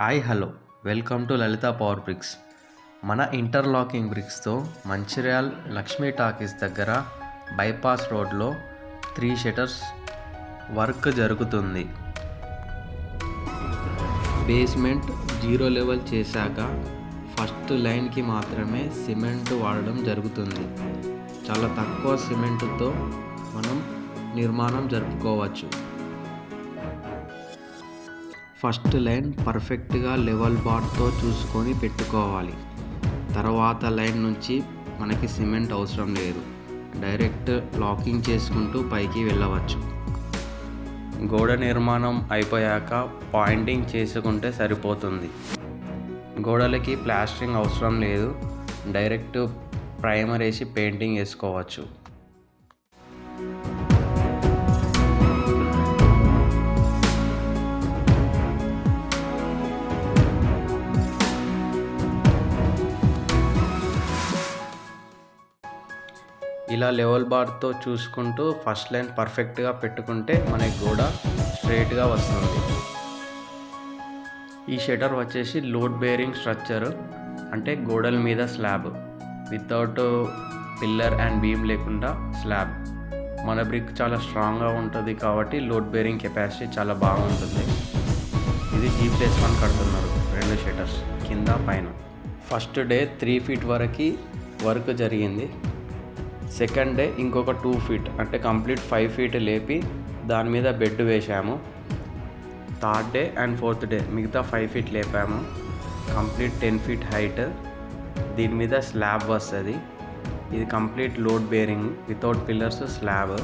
Hi hello. Welcome to Lalitha Power Bricks మన interlocking బ్రిక్స్తో Mancherial Lakshmi talkies దగ్గర బైపాస్ రోడ్లో త్రీ షటర్స్ వర్క్ జరుగుతుంది. బేస్మెంట్ జీరో లెవెల్ చేశాక ఫస్ట్ లైన్కి మాత్రమే సిమెంట్ వాడడం జరుగుతుంది. చాలా తక్కువ సిమెంట్తో మనం నిర్మాణం జరుపుకోవచ్చు. ఫస్ట్ లైన్ పర్ఫెక్ట్గా లెవెల్ బాట్తో చూసుకొని పెట్టుకోవాలి. తర్వాత లైన్ నుంచి మనకి సిమెంట్ అవసరం లేదు. డైరెక్ట్ లాకింగ్ చేసుకుంటూ పైకి వెళ్ళవచ్చు. గోడ నిర్మాణం అయిపోయాక పాయింటింగ్ చేసుకుంటే సరిపోతుంది. గోడలకి ప్లాస్టరింగ్ అవసరం లేదు. డైరెక్ట్ ప్రైమర్ వేసి పెయింటింగ్ వేసుకోవచ్చు. ఇలా లెవెల్ బార్తో చూసుకుంటూ ఫస్ట్ లైన్ పర్ఫెక్ట్గా పెట్టుకుంటే మనకి గోడ స్ట్రైట్గా వస్తుంది. ఈ షటర్ వచ్చేసి లోడ్ బేరింగ్ స్ట్రక్చర్ అంటే గోడల మీద slab without pillar and beam లేకుండా స్లాబ్. మన బ్రిక్ చాలా స్ట్రాంగ్గా ఉంటుంది కాబట్టి లోడ్ బేరింగ్ కెపాసిటీ చాలా బాగుంటుంది. ఇది జీ ప్లేస్ వన్ కడుతున్నారు రెండు షటర్స్ కింద పైన. ఫస్ట్ డే త్రీ ఫీట్ వరకు వర్క్ జరిగింది. సెకండ్ డే ఇంకొక టూ ఫీట్ అంటే కంప్లీట్ ఫైవ్ ఫీట్ లేపి దాని మీద బెడ్ వేసాము third day and fourth day మిగతా five feet లేపాము. Complete ten feet height. దీని మీద స్లాబ్ వస్తుంది ఇది complete load bearing without pillars slab.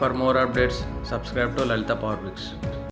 For more updates subscribe to Lalitha Power Bricks.